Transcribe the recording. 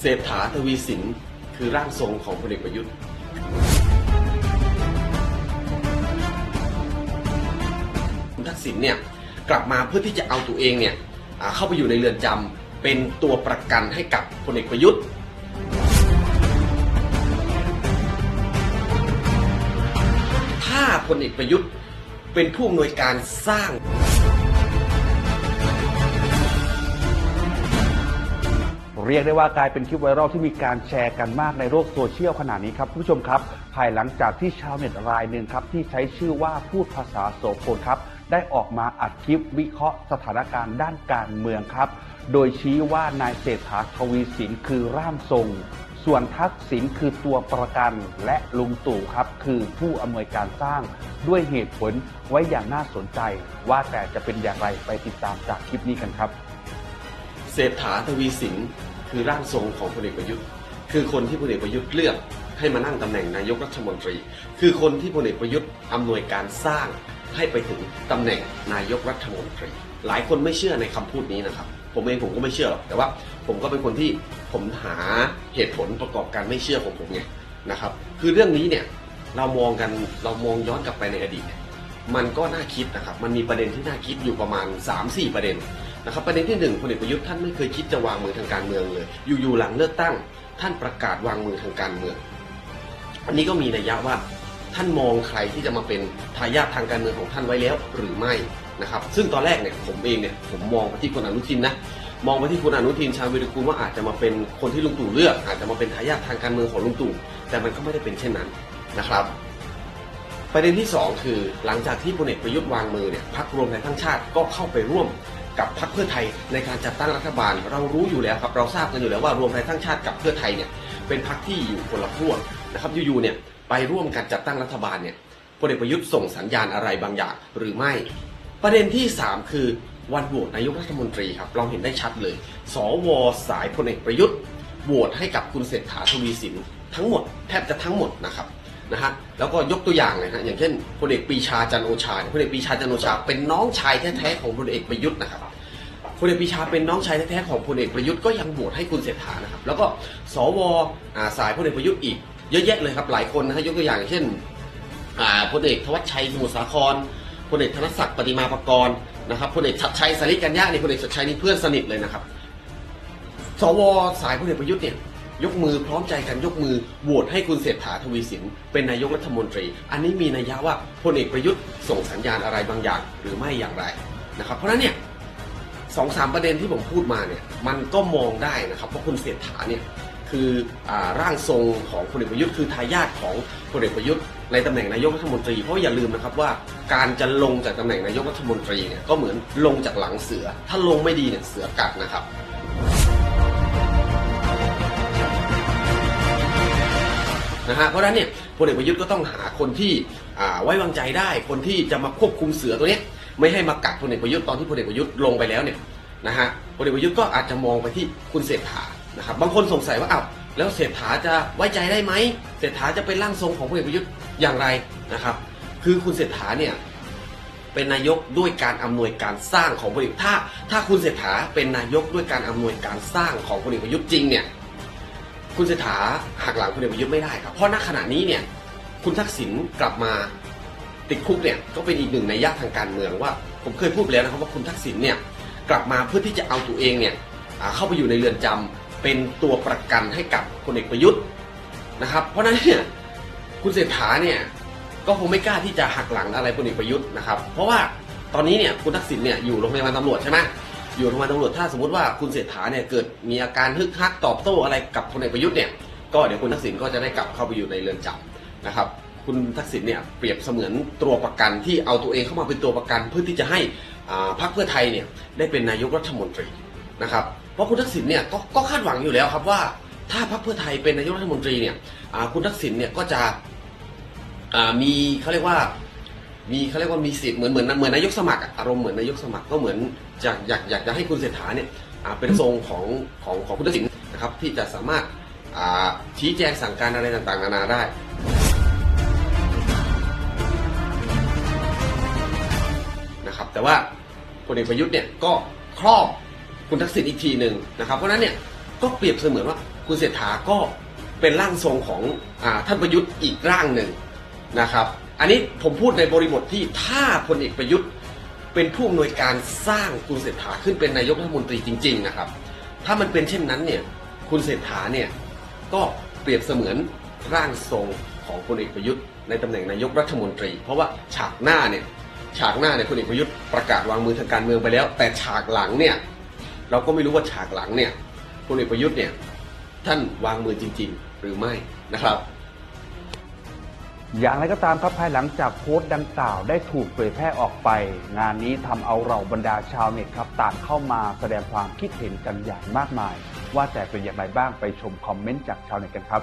เศรษฐาทวีสินคือร่างทรงของพลเอกประยุทธ์ คุณทักษิณเนี่ยกลับมาเพื่อที่จะเอาตัวเองเนี่ยเข้าไปอยู่ในเรือนจำเป็นตัวประกันให้กับพลเอกประยุทธ์ถ้าพลเอกประยุทธ์เป็นผู้อำนวยการสร้าง เรียกได้ว่ากลายเป็นคลิปไวรัลที่มีการแชร์กันมากในโลกโซเชียลขณะนี้ครับผู้ชมครับ ภายหลังจากที่ชาวเน็ตรายหนึ่งครับที่ใช้ชื่อว่าพูดภาษาโสโพลครับได้ออกมาอัดคลิปวิเคราะห์สถานการณ์ด้านการเมืองครับ โดยชี้ว่านายเศรษฐาทวีสินคือร่างทรง ส่วนทักษิณคือตัวประกันและลุงตู่ครับ คือผู้อำนวยการสร้างด้วยเหตุผลไว้อย่างน่าสนใจ ว่าแต่จะเป็นอย่างไรไปติดตามจากคลิปนี้กันครับ เศรษฐาทวีสิน คือร่างทรงของพลเอกประยุทธ์ คือคนที่พลเอกประยุทธ์เลือกให้มานั่งตำแหน่งนายกรัฐมนตรี คือคนที่พลเอกประยุทธ์อำนวยการสร้างให้ไปถึงตำแหน่งนายกรัฐมนตรี หลายคนไม่เชื่อในคำพูดนี้นะครับ ผมเองผมก็ไม่เชื่อหรอกแต่ว่าผมก็เป็นคนที่ผมหาเหตุผลประกอบการไม่เชื่อของผมไงนะครับ คือเรื่องนี้เนี่ยเรามองกันเรามองย้อนกลับไปในอดีต มันก็น่าคิดนะครับ มันมีประเด็นที่น่าคิดอยู่ประมาณ 3-4 ประเด็น นะครับประเด็นที่หนึ่งพลเอกประยุทธ์ท่านไม่เคยคิดจะวางมือทางการเมืองเลย อยู่ๆหลังเลือกตั้ง ท่านประกาศวางมือทางการเมือง อันนี้ก็มีนัยยะว่าท่านมองใครที่จะมาเป็นทายาททางการเมืองของท่านไว้แล้วหรือไม่นะครับซึ่งตอนแรกเนี่ยผมเองเนี่ยผมมองไปที่คุณอนุทินนะมองไปที่คุณอนุทินชาญวิรุฬกูลว่าอาจจะมาเป็นคนที่ลุงตู่เลือก อาจจะมาเป็นทายาททางการเมืองของลุงตู่แต่มันก็ไม่ได้เป็นเช่นนั้นนะครับ ประเด็นที่ 2 คือหลังจากที่พลเอกประยุทธ์วางมือเนี่ยพรรครวมไทยทั้งชาติก็เข้าไปร่วม กับพรรคเพื่อไทยในการจัดตั้งรัฐบาล เรารู้อยู่แล้วครับเราทราบกันอยู่แล้วว่ารวมไทยทั้งชาติกับเพื่อไทยเนี่ยเป็นพรรคที่อยู่คนละขั้วนะครับอยู่ๆเนี่ยไปร่วมกันจัดตั้งรัฐบาลเนี่ยพลเอกประยุทธ์ส่งสัญญาณอะไรบางอย่างหรือไม่ ประเด็นที่ 3 คือวันโหวตนายกรัฐมนตรีครับเราเห็นได้ชัดเลย สวสายพลเอกประยุทธ์โหวตให้กับคุณเศรษฐาทวีสินทั้งหมดแทบจะทั้งหมดนะครับนะฮะแล้วก็ยกตัวอย่างเลยนะอย่างเช่นพลเอกปีชาจันโอชาพลเอกปีชาจันโอชา เป็นน้องชายแท้ๆของพลเอกประยุทธ์นะครับ พลเอกปีชาเป็นน้องชายแท้ๆของพลเอกประยุทธ์ก็ยังโหวตให้คุณเศรษฐานะครับ แล้วก็สวอาสายพลเอกประยุทธ์อีกเยอะแยะเลยครับหลายคนนะฮะยกตัวอย่างเช่นพลเอกธวัชชัยสมุทรสาครพลเอกธนศักดิ์ปฏิมาประกรณ์นะครับพลเอกชัดชัยสาริกัญญานี่พลเอกชัดชัยนี่เพื่อนสนิทเลยนะครับ สวสายพลเอกประยุทธ์เนี่ยยกมือพร้อมใจกันยกมือโหวตให้คุณเศรษฐาทวีสิน เป็นนายกรัฐมนตรี อันนี้มีนัยยะว่าพลเอกประยุทธ์ส่งสัญญาณอะไรบางอย่าง หรือไม่อย่างไรนะครับ เพราะฉะนั้นเนี่ย สองสามประเด็นที่ผมพูดมาเนี่ยมันก็มองได้นะครับว่าะคุณเศรษฐาเนี่ยคืออร่างทรงของพลเอกประยุทธ์คือทายาทของพลเอกประยุทธ์ในตำแหน่งนายกรัฐมนตรีเพราะอย่าลืมนะครับว่าการจะลงจากตำแหน่งนายกรัฐมนตรีเนี่ยก็เหมือนลงจากหลังเสือ ถ้าลงไม่ดีเนี่ยเสือกัดนะครับนะฮะเพราะฉะนั้นเนี่ยพลเอกประยุทธ์ก็ต้องหาคนที่อ่าไว้วางใจได้คนที่จะมาควบคุมเสือตัวเนี้ย ไม่ให้มากัดพลเอกประยุทธ์ตอนที่พลเอกประยุทธ์ลงไปแล้วเนี่ยนะฮะพลเอกประยุทธ์ก็อาจจะมองไปที่คุณเศรษฐานะครับบางคนสงสัยว่าอ้าวแล้วเศรษฐาจะไว้ใจได้ไหมเศรษฐาจะเป็นร่างทรงของพลเอกประยุทธ์อย่างไรนะครับ คือคุณเศรษฐาเนี่ยเป็นนายกด้วยการอำนวยการสร้างของพลเอกถ้าถ้าคุณเศรษฐาเป็นนายกด้วยการอำนวยการสร้างของพลเอกประยุทธ์จริงเนี่ยคุณเศรษฐาหักหลังพลเอกประยุทธ์ไม่ได้ครับเพราะณขณะนี้เนี่ยคุณทักษิณกลับมา ติดคุกเนี่ยก็เป็นอีกหนึ่งในยะทางการเมืองว่า ผมเคยพูดไปแล้วนะครับว่าคุณทักษิณเนี่ยกลับมาเพื่อที่จะเอาตัวเองเนี่ยเข้าไปอยู่ในเรือนจำเป็นตัวประกันให้กับพลเอกประยุทธ์นะครับ เพราะฉะนั้นเนี่ยคุณเศรษฐาเนี่ยก็คงไม่กล้าที่จะหักหลังอะไรพลเอกประยุทธ์นะครับ เพราะว่าตอนนี้เนี่ยคุณทักษิณเนี่ยอยู่โรงพยาบาลตำรวจใช่ไหมอยู่โรงพยาบาลตำรวจถ้าสมมติว่าคุณเศรษฐาเนี่ยเกิดมีอาการฮึกฮักตอบโต้อะไรกับพลเอกประยุทธ์เนี่ยก็เดี๋ยวคุณทักษิณก็จะได้กลับเข้าไปอยู่ในเรือนจำนะครับ คุณทักษิณเนี่ยเปรียบเสมือนตัวประกันที่เอาตัวเองเข้ามาเป็นตัวประกันเพื่อที่จะให้พรรคเพื่อไทยเนี่ยได้เป็นนายกรัฐมนตรีนะครับเพราะคุณทักษิณเนี่ยก็ก็คาดหวังอยู่แล้วครับว่า ถ้าพรรคเพื่อไทยเป็นนายกรัฐมนตรีเนี่ยคุณทักษิณเนี่ยก็จะมีเขาเรียกว่ามีเขาเรียกว่ามีสิทธิ์เหมือนเหมือนเหมือนนายกสมัครอารมณ์เหมือนนายกสมัครก็เหมือนอยากอยากอยากจะให้คุณเศรษฐาเนี่ยเป็นทรงของของของคุณทักษิณนะครับที่จะสามารถชี้แจงสั่งการอะไรต่างๆ นานาได้ นะครับ แต่ว่าพลเอกประยุทธ์เนี่ยก็ครอบคุณทักษิณอีกทีหนึ่งนะครับ เพราะนั้นเนี่ยก็เปรียบเสมือนว่าคุณเศรษฐาก็เป็นร่างทรงของอท่านประยุทธ์อีกร่างหนึ่งนะครับ อันนี้ผมพูดในบริบทที่ถ้าพลเอกประยุทธ์ เป็นผู้อำนวยการสร้างคุณเศรษฐาขึ้นเป็นนายกรัฐมนตรีจริง ๆ นะครับ ถ้ามันเป็นเช่นนั้นเนี่ยคุณเศรษฐาเนี่ยก็เปรียบเสมือนร่างทรงของพลเอกประยุทธ์ในตำแหน่งนายกรัฐมนตรี เพราะว่าฉากหน้าเนี่ย ฉากหน้าเนี่ยพลเอกประยุทธ์ประกาศวางมือทางการเมืองไปแล้ว แต่ฉากหลังเนี่ย เราก็ไม่รู้ว่าฉากหลังเนี่ยพลเอกประยุทธ์เนี่ยท่านวางมือจริง ๆ หรือไม่นะครับ อย่างไรก็ตามครับภายหลังจากโพสต์ดังกล่าวได้ถูกเผยแพร่ออกไป งานนี้ทำเอาเราบรรดาชาวเน็ตครับต่างเข้ามาแสดงความคิดเห็นกันอย่างมากมาย ว่าแต่เป็นอย่างไรบ้างไปชมคอมเมนต์จากชาวเน็ตกันครับ